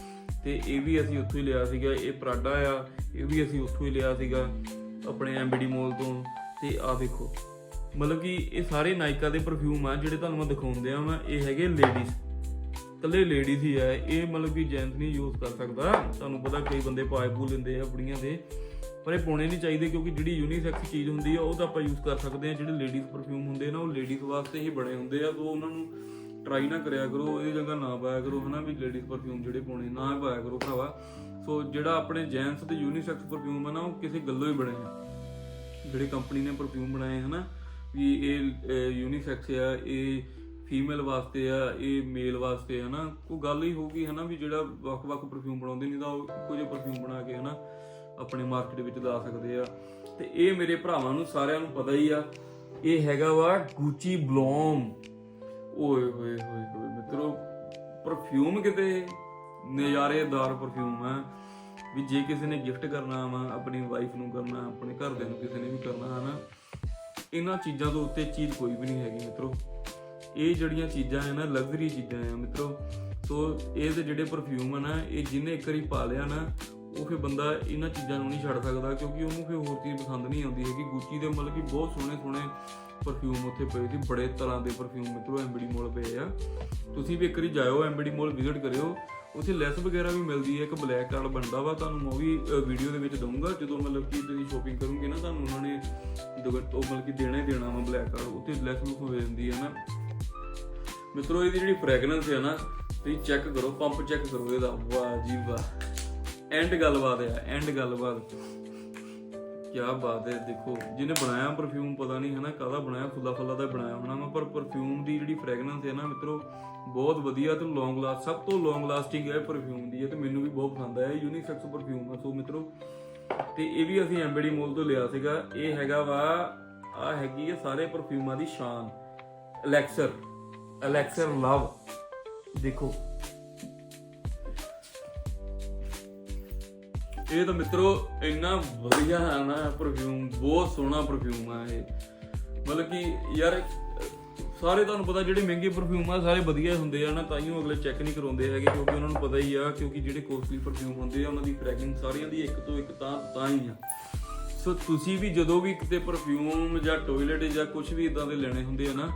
ਤੇ ਇਹ ਵੀ ਅਸੀਂ ਉੱਥੋਂ ਹੀ ਲਿਆ ਸੀਗਾ, ਇਹ ਪ੍ਰਾਡਾ ਆ, ਇਹ ਵੀ ਅਸੀਂ ਉੱਥੋਂ ਹੀ ਲਿਆ ਸੀਗਾ, ਆਪਣੇ ਐਮਬੀਡੀ ਮੋਲ ਤੋਂ। ਤੇ ਆ ਦੇਖੋ ਮਤਲਬ ਕਿ ਇਹ ਸਾਰੇ ਨਾਇਕਾ ਦੇ ਪਰਫਿਊਮ ਆ, ਜਿਹੜੇ ਤੁਹਾਨੂੰ ਮੈਂ ਦਿਖਾਉਂਦੇ ਆ ਮੈਂ ਇਹ ਹੈਗੇ ਲੇਡੀਜ਼ ਕੱਲੇ ਲੇਡੀਜ਼ ਹੀ ਆ। ਇਹ ਮਤਲਬ ਕਿ ਜੈਂਟਸ ਨਹੀਂ ਯੂਜ਼ ਕਰ ਸਕਦਾ। ਤੁਹਾਨੂੰ ਪਤਾ ਕਈ ਬੰਦੇ ਪਾਏ ਪੂ ਲੈਂਦੇ ਆ ਬੁੜੀਆਂ ਦੇ। ਪਰ ਇਹ ਪਾਉਣੇ ਨਹੀਂ ਚਾਹੀਦੇ ਕਿਉਂਕਿ ਜਿਹੜੀ ਯੂਨੀਸੈਕਸ ਚੀਜ਼ ਹੁੰਦੀ ਆ, ਉਹ ਤਾਂ ਆਪਾਂ ਯੂਜ਼ ਕਰ ਸਕਦੇ ਆ। ਜਿਹੜੇ ਲੇਡੀਜ਼ ਪਰਫਿਊਮ ਹੁੰਦੇ ਨਾ, ਉਹ ਲੇਡੀਜ਼ ਵਾਸਤੇ ਹੀ ਬਣੇ ਹੁੰਦੇ ਆ। ਤੋਂ ਉਹਨਾਂ ਨੂੰ ਟਰਾਈ ਨਾ ਕਰਿਆ ਕਰੋ, ਇਹ ਜਗ੍ਹਾ ਨਾ ਪਾਇਆ ਕਰੋ, ਹਨਾ ਵੀ ਲੇਡੀਜ਼ ਪਰਫਿਊਮ ਜਿਹੜੇ ਪਾਉਣੇ, ਨਾ ਹੀ ਪਾਇਆ ਕਰੋ ਭਰਾਵਾ। ਸੋ ਜਿਹੜਾ ਆਪਣੇ ਜੈਂਟਸ ਤੇ ਯੂਨੀਸੈਕਸ ਪਰਫਿਊਮ ਆ ਨਾ, ਉਹ ਕਿਸੇ ਗੱਲੋਂ ਹੀ ਬਣੇ ਆ। ਜਿਹੜੇ ਕੰਪਨੀ ਨੇ ਪਰਫਿਊਮ ਬਣਾਏ, ਹਨਾ। ਵੀ ਇਹ ਯੂਨੀਸੈਕਸ ਆ, ਇਹ ਫੀਮੇਲ ਵਾਸਤੇ ਆ, ਇਹ ਮੇਲ ਵਾਸਤੇ ਆ, ਹਨਾ? ਕੋਈ ਗੱਲ ਹੀ ਹੋਊਗੀ, ਹਨਾ, ਵੀ ਜਿਹੜਾ ਵੱਖ-ਵੱਖ ਪਰਫਿਊਮ ਬਣਾਉਂਦੇ ਨਹੀਂ ਤਾਂ ਉਹ ਇੱਕੋ ਜਿਹੇ ਪਰਫਿਊਮ ਬਣਾ ਕੇ, ਹਨਾ, ਆਪਣੇ ਮਾਰਕੀਟ ਵਿੱਚ ਲਾ ਸਕਦੇ ਆ। ਤੇ ਇਹ ਮੇਰੇ ਭਰਾਵਾਂ ਨੂੰ ਸਾਰਿਆਂ ਨੂੰ ਪਤਾ ਹੀ ਆ, ਇਹ ਹੈਗਾ ਵਾ ਗੁੱਚੀ ਬਲੌਮ ਓਏ, ਹੋਏ ਹੋਏ ਹੋਏ, ਮਿੱਤਰੋ ਪਰਫਿਊਮ ਕਿਤੇ ਨਜ਼ਾਰੇਦਾਰ ਪਰਫਿਊਮ ਹੈ ਵੀ ਜੇ ਕਿਸੇ ਨੇ ਗਿਫਟ ਕਰਨਾ ਵਾ, ਆਪਣੀ ਵਾਈਫ ਨੂੰ ਕਰਨਾ, ਆਪਣੇ ਘਰਦਿਆਂ ਨੂੰ ਕਿਸੇ ਨੇ ਵੀ ਕਰਨਾ, ਹਨਾ? ਇਹਨਾਂ ਚੀਜ਼ਾਂ ਤੋਂ ਉੱਤੇ ਚੀਜ਼ ਕੋਈ ਵੀ ਨਹੀਂ ਹੈਗੀ ਮਿੱਤਰੋ। ਇਹ ਜਿਹੜੀਆਂ ਚੀਜ਼ਾਂ ਹੈ ਨਾ ਲਗਜ਼ਰੀ ਚੀਜ਼ਾਂ ਆ ਮਿੱਤਰੋ। ਸੋ ਇਹ ਤੇ ਜਿਹੜੇ ਪਰਫਿਊਮ ਆ ਨਾ, ਇਹ ਜਿੰਨੇ ਇੱਕ ਵਾਰੀ ਪਾ ਲਿਆ ਨਾ, ਉਹ ਫਿਰ ਬੰਦਾ ਇਹਨਾਂ ਚੀਜ਼ਾਂ ਨੂੰ ਨਹੀਂ ਛੱਡ ਸਕਦਾ ਕਿਉਂਕਿ ਉਹਨੂੰ ਫਿਰ ਹੋਰ ਚੀਜ਼ ਪਸੰਦ ਨਹੀਂ ਆਉਂਦੀ ਹੈਗੀ। ਗੁੱਚੀ ਦੇ ਮਤਲਬ ਕਿ ਬਹੁਤ ਸੋਹਣੇ ਸੋਹਣੇ ਪਰਫਿਊਮ ਉੱਥੇ ਪਏ ਸੀ, ਬੜੇ ਤਰ੍ਹਾਂ ਦੇ ਪਰਫਿਊਮ ਮਿੱਤਰੋ ਐਮਬੀਡੀ ਮੋਲ ਪਏ ਆ। ਤੁਸੀਂ ਵੀ ਇੱਕ ਵਾਰੀ ਜਾਇਓ ਐਮਬੀਡੀ ਮੋਲ ਵਿਜ਼ਿਟ ਕਰਿਓ। ਉੱਥੇ ਲੈਸ ਵਗੈਰਾ ਵੀ ਮਿਲਦੀ ਹੈ, ਇੱਕ ਬਲੈਕ ਕਾਰਡ ਬਣਦਾ ਵਾ, ਤੁਹਾਨੂੰ ਮੈਂ ਵੀ ਵੀਡੀਓ ਦੇ ਵਿੱਚ ਦਊਂਗਾ। ਜਦੋਂ ਮਤਲਬ ਕਿ ਤੁਸੀਂ ਸ਼ੋਪਿੰਗ ਕਰੋਗੇ ਨਾ, ਤੁਹਾਨੂੰ ਉਹਨਾਂ ਨੇ ਦੁਗਟ ਉਹ ਮਤਲਬ ਕਿ ਦੇਣਾ ਹੀ ਦੇਣਾ ਵਾ ਬਲੈਕ ਕਾਰਡ ਉੱਥੇ ਲੈਸ ਲੁਕ ਹੋ ਜਾਂਦੀ ਹੈ ਨਾ। ਮਿੱਤਰੋ, ਇਹਦੀ ਜਿਹੜੀ ਫ੍ਰੈਗਰੈਂਸ ਹੈ ਨਾ, ਤੁਸੀਂ ਚੈੱਕ ਕਰੋ ਪੰਪ ਚੈੱਕ ਕਰੋ ਇਹਦਾ। ਵਾਹ ਜੀ ਵਾਹ। ਐਂਡ ਗੱਲਬਾਤ ਹੈ ਐਂਡ ਗੱਲਬਾਤ। ਕੀ ਬਾਤ ਹੈ, ਦੇਖੋ, ਜਿਹਨੇ ਬਣਾਇਆ ਪਰਫਿਊਮ ਪਤਾ ਨਹੀਂ ਹਨਾ ਕਾਹਦਾ ਬਣਾਇਆ ਖੁੱਲਾ ਫੁੱਲਾ ਦਾ ਬਣਾਇਆ ਹੋਣਾ ਵਾ, ਪਰ ਪਰਫਿਊਮ ਦੀ ਜਿਹੜੀ ਫ੍ਰੈਗਰੈਂਸ ਹੈ ਨਾ ਮਿੱਤਰੋ, ਬਹੁਤ ਵਧੀਆ ਤੇ ਲੌਂਗ ਲਾਸਟ ਸਭ ਤੋਂ ਲੌਂਗ ਲਾਸਟਿੰਗ ਹੈ ਪਰਫਿਊਮ ਦੀ ਹੈ ਤੇ ਮੈਨੂੰ ਵੀ ਬਹੁਤ ਪਸੰਦ ਆਇਆ ਯੂਨੀਸੈਕਸ ਪਰਫਿਊਮ ਹੈ ਸੋ ਮਿੱਤਰੋ, ਤੇ ਇਹ ਵੀ ਅਸੀਂ ਐਮਬੀਡੀ ਮੋਲ ਤੋਂ ਲਿਆ ਸੀਗਾ, ਇਹ ਹੈਗਾ ਵਾ ਆ ਹੈਗੀ ਹੈ ਸਾਰੇ ਪਰਫਿਊਮਾਂ ਦੀ ਸ਼ਾਨ ਅਲੈਕਸਰ ਅਲੈਕਸਰ ਲਵ ਦੇਖੋ। ਇਹ ਤਾਂ ਮਿੱਤਰੋ ਇੰਨਾ ਵਧੀਆ ਹੈ ਨਾ ਪਰਫਿਊਮ ਬਹੁਤ ਸੋਹਣਾ ਪਰਫਿਊਮ ਆ ਇਹ। ਮਤਲਬ ਕਿ ਯਾਰ, ਸਾਰੇ ਤੁਹਾਨੂੰ ਪਤਾ ਜਿਹੜੇ ਮਹਿੰਗੇ ਪਰਫਿਊਮ ਆ, ਸਾਰੇ ਵਧੀਆ ਹੁੰਦੇ ਆ ਨਾ, ਤਾਂ ਹੀ ਉਹ ਅਗਲੇ ਚੈੱਕ ਨਹੀਂ ਕਰਾਉਂਦੇ ਹੈਗੇ, ਕਿਉਂਕਿ ਉਹਨਾਂ ਨੂੰ ਪਤਾ ਹੀ ਆ, ਕਿਉਂਕਿ ਜਿਹੜੇ ਕੋਸਟਲੀ ਪਰਫਿਊਮ ਹੁੰਦੇ ਆ, ਉਹਨਾਂ ਦੀ ਫ੍ਰੈਗਰੈਂਸ ਸਾਰਿਆਂ ਦੀ ਇੱਕ ਤੋਂ ਇੱਕ ਤਾਂ ਤਾਂ ਹੀ ਆ। ਸੋ ਤੁਸੀਂ ਵੀ ਜਦੋਂ ਵੀ ਕਿਤੇ ਪਰਫਿਊਮ ਜਾਂ ਟਾਇਲਟ ਜਾਂ ਕੁਝ ਵੀ ਇਦਾਂ ਦੇ ਲੈਣੇ ਹੁੰਦੇ ਆ ਨਾ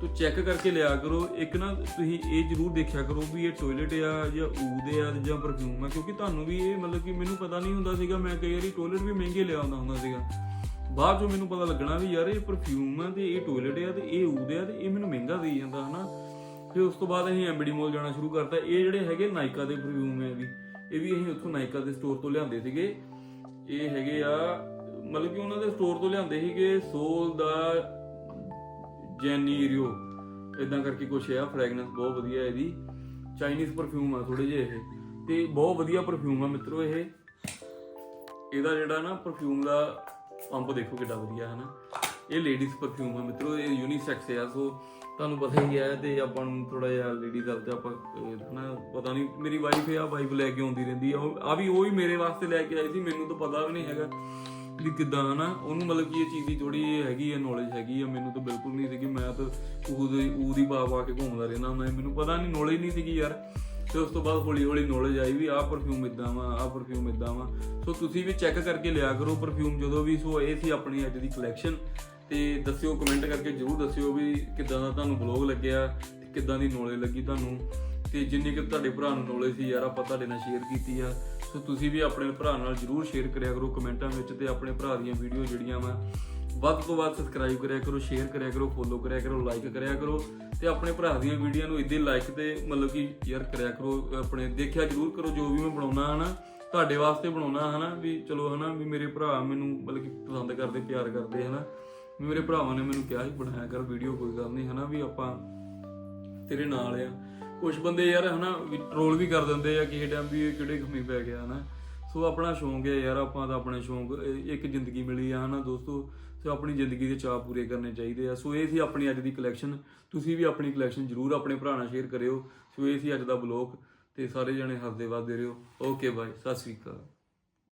ਤੋ ਚੈੱਕ ਕਰਕੇ ਲਿਆ ਕਰੋ। ਇੱਕ ਨਾ ਤੁਸੀਂ ਇਹ ਜ਼ਰੂਰ ਦੇਖਿਆ ਕਰੋ ਵੀ ਇਹ ਟਾਇਲਟ ਆ ਜਾਂ ਊਦ ਆ ਜਾਂ ਪਰਫਿਊਮ ਆ, ਕਿਉਂਕਿ ਤੁਹਾਨੂੰ ਵੀ ਇਹ ਮਤਲਬ ਕਿ ਮੈਨੂੰ ਪਤਾ ਨਹੀਂ ਹੁੰਦਾ ਸੀਗਾ। ਮੈਂ ਕਈ ਵਾਰੀ ਟਾਇਲਟ ਵੀ ਮਹਿੰਗੇ ਲਿਆਉਂਦਾ ਹੁੰਦਾ ਸੀਗਾ। ਬਾਅਦ ਚੋਂ ਮੈਨੂੰ ਪਤਾ ਲੱਗਣਾ ਵੀ ਯਾਰ ਇਹ ਪਰਫਿਊਮ ਆ ਤੇ ਇਹ ਟਾਇਲਟ ਆ ਤੇ ਇਹ ਊਦ ਆ ਤੇ ਇਹ ਮੈਨੂੰ ਮਹਿੰਗਾ ਦੇਈ ਜਾਂਦਾ, ਹਨਾ? ਫਿਰ ਉਸ ਤੋਂ ਬਾਅਦ ਅਸੀਂ ਐਮਬੀਡੀ ਮੋਲ ਜਾਣਾ ਸ਼ੁਰੂ ਕਰਤਾ। ਇਹ ਜਿਹੜੇ ਹੈਗੇ ਨਾਇਕਾ ਦੇ ਪਰਫਿਊਮ ਹੈ ਵੀ, ਇਹ ਵੀ ਅਸੀਂ ਉੱਥੋਂ ਨਾਇਕਾ ਦੇ ਸਟੋਰ ਤੋਂ ਲਿਆਂਦੇ ਸੀਗੇ। ਇਹ ਹੈਗੇ ਆ, ਮਤਲਬ ਕਿ ਉਹਨਾਂ ਦੇ ਸਟੋਰ ਤੋਂ ਲਿਆਂਦੇ ਸੀਗੇ ਸੋਲ ਦਾ ਜੈਨੀਰੀਓ ਇਦਾਂ ਕਰਕੇ ਕੁਛ ਆ ਫ੍ਰੈਗਰੈਂਸ ਬਹੁਤ ਵਧੀਆ ਇਹਦੀ। ਚਾਈਨੀਜ਼ ਪਰਫਿਊਮ ਆ ਥੋੜੇ ਜਿਹੇ ਇਹ। ਤੇ ਬਹੁਤ ਵਧੀਆ ਪਰਫਿਊਮ ਆ ਮਿੱਤਰੋ ਇਹ। ਇਹਦਾ ਜਿਹੜਾ ਨਾ ਪਰਫਿਊਮ ਦਾ ਪੰਪ ਦੇਖੋ ਕਿੱਡਾ ਵਧੀਆ ਹੈ ਨਾ। ਇਹ ਲੇਡੀਜ਼ ਪਰਫਿਊਮ ਆ ਮਿੱਤਰੋ ਇਹ ਯੂਨੀਸੈਕਸ ਆ। ਸੋ ਤੁਹਾਨੂੰ ਪਤਾ ਹੀ ਹੈ ਤੇ ਆਪਾਂ ਨੂੰ ਥੋੜਾ ਜਿਹਾ ਲੇਡੀ ਗੱਲ ਤੇ ਆਪਾਂ ਅਹ, ਹਨਾ ਪਤਾ ਨਹੀਂ। ਮੇਰੀ ਵਾਈਫ ਆ ਵਾਈਫ ਲੈ ਕੇ ਆਉਂਦੀ ਰਹਿੰਦੀ ਆ। ਉਹ ਆ ਵੀ ਉਹ ਹੀ ਮੇਰੇ ਵਾਸਤੇ ਲੈ ਕੇ ਆਈ ਸੀ ਮੈਨੂੰ ਤਾਂ ਪਤਾ ਵੀ ਨਹੀਂ ਹੈਗਾ। ਵੀ ਕਿਦਾਂ ਨਾ ਉਹਨੂੰ ਮਤਲਬ ਕਿ ਇਹ ਚੀਜ਼ ਦੀ ਥੋੜੀ ਹੈਗੀ ਹੈ ਨੌਲੇਜ ਹੈਗੀ ਆ, ਮੈਨੂੰ ਤਾਂ ਬਿਲਕੁਲ ਨਹੀਂ ਸੀਗੀ, ਮੈਂ ਤਾਂ ਉਹਦੀ ਉਹਦੀ ਪਾ ਪਾ ਕੇ ਘੁੰਮਦਾ ਰਹਿੰਦਾ ਹੁੰਦਾ ਮੈਨੂੰ ਪਤਾ ਨਹੀਂ ਨੌਲੇਜ ਨਹੀਂ ਸੀਗੀ ਯਾਰ। ਤੇ ਉਸ ਤੋਂ ਬਾਅਦ ਹੌਲੀ ਹੌਲੀ ਨੌਲੇਜ ਆਈ ਵੀ ਆਹ ਪਰਫਿਊਮ ਇਦਾਂ ਵਾ, ਆਹ ਪਰਫਿਊਮ ਇਦਾਂ ਵਾ। ਸੋ ਤੁਸੀਂ ਵੀ ਚੈੱਕ ਕਰਕੇ ਲਿਆ ਕਰੋ ਪਰਫਿਊਮ ਜਦੋਂ ਵੀ, ਸੋ ਇਹ ਸੀ ਆਪਣੀ ਅੱਜ ਦੀ ਕਲੈਕਸ਼ਨ ਤੇ ਦੱਸਿਓ ਕਮੈਂਟ ਕਰਕੇ ਜਰੂਰ ਦੱਸਿਓ ਵੀ ਕਿੱਦਾਂ ਦਾ ਤੁਹਾਨੂੰ ਬਲੌਗ ਲੱਗਿਆ, ਤੇ ਕਿੱਦਾਂ ਦੀ ਨੌਲੇਜ ਲੱਗੀ ਤੁਹਾਨੂੰ। ਤੇ ਜਿੰਨੀ ਕਿ ਤੁਹਾਡੇ ਭਰਾ ਨੂੰ ਨੌਲੇਜ ਸੀ ਯਾਰ, ਆਪਾਂ ਤੁਹਾਡੇ ਨਾਲ ਸ਼ੇਅਰ ਕੀਤੀ ਆ। ਸੋ ਤੁਸੀਂ ਵੀ ਆਪਣੇ ਭਰਾ ਨਾਲ ਜਰੂਰ ਸ਼ੇਅਰ ਕਰਿਆ ਕਰੋ ਕਮੈਂਟਾਂ ਵਿੱਚ ਤੇ ਆਪਣੇ ਭਰਾ ਦੀਆਂ ਵੀਡੀਓ ਜਿਹੜੀਆਂ ਵਾ, ਵੱਧ ਤੋਂ ਵੱਧ ਸਬਸਕ੍ਰਾਈਬ ਕਰਿਆ ਕਰੋ ਸ਼ੇਅਰ ਕਰਿਆ ਕਰੋ ਫੋਲੋ ਕਰਿਆ ਕਰੋ ਲਾਈਕ ਕਰਿਆ ਕਰੋ ਤੇ ਆਪਣੇ ਭਰਾ ਦੀਆਂ ਵੀਡੀਓ ਨੂੰ ਇਦਾਂ ਲਾਈਕ ਤੇ ਮਤਲਬ ਕਿ ਸ਼ੇਅਰ ਕਰਿਆ ਕਰੋ, ਆਪਣੇ ਦੇਖਿਆ ਜਰੂਰ ਕਰੋ ਜੋ ਵੀ ਮੈਂ ਬਣਾਉਣਾ ਹਨਾ, ਤੁਹਾਡੇ ਵਾਸਤੇ ਬਣਾਉਣਾ ਹਨਾ, ਵੀ ਚਲੋ ਹਨਾ, ਵੀ ਮੇਰੇ ਭਰਾ ਮੈਨੂੰ ਮਤਲਬ ਕਿ ਪਸੰਦ ਕਰਦੇ, ਪਿਆਰ ਕਰਦੇ ਹਨਾ, ਵੀ ਮੇਰੇ ਭਰਾਵਾਂ ਨੇ ਮੈਨੂੰ ਕਿਹਾ ਸੀ, ਬਣਾਇਆ ਕਰ ਵੀਡੀਓ ਕੋਈ ਗੱਲ ਨਹੀਂ ਹਨਾ, ਵੀ ਆਪਾਂ ਤੇਰੇ ਨਾਲ ਆ। ਕੁਝ ਬੰਦੇ ਯਾਰ ਹਨਾ ਵੀ ਟਰੋਲ ਵੀ ਕਰ ਦਿੰਦੇ ਆ ਕਿਸੇ ਟਾਈਮ ਵੀ ਇਹ ਕਿਹੜੇ ਖਮੀ ਪੈ ਗਿਆ ਹਨਾ। ਸੋ ਆਪਣਾ ਸ਼ੌਂਕ ਹੈ ਯਾਰ, ਆਪਾਂ ਤਾਂ ਆਪਣੇ ਸ਼ੌਂਕ ਇੱਕ ਜ਼ਿੰਦਗੀ ਮਿਲੀ ਆ ਹਨਾ ਦੋਸਤੋ। ਸੋ ਆਪਣੀ ਜ਼ਿੰਦਗੀ ਦੇ ਚਾਅ ਪੂਰੇ ਕਰਨੇ ਚਾਹੀਦੇ ਆ। ਸੋ ਇਹ ਸੀ ਆਪਣੀ ਅੱਜ ਦੀ ਕਲੈਕਸ਼ਨ ਤੁਸੀਂ ਵੀ ਆਪਣੀ ਕਲੈਕਸ਼ਨ ਜਰੂਰ ਆਪਣੇ ਭਰਾ ਨਾਲ ਸ਼ੇਅਰ ਕਰਿਓ। ਸੋ ਇਹ ਸੀ ਅੱਜ ਦਾ ਬਲੌਗ ਤੇ ਸਾਰੇ ਜਣੇ ਹੱਸਦੇ ਵੱਸਦੇ ਰਹੋ। ਓਕੇ ਬਾਈ ਸਤਿ ਸ੍ਰੀ ਅਕਾਲ।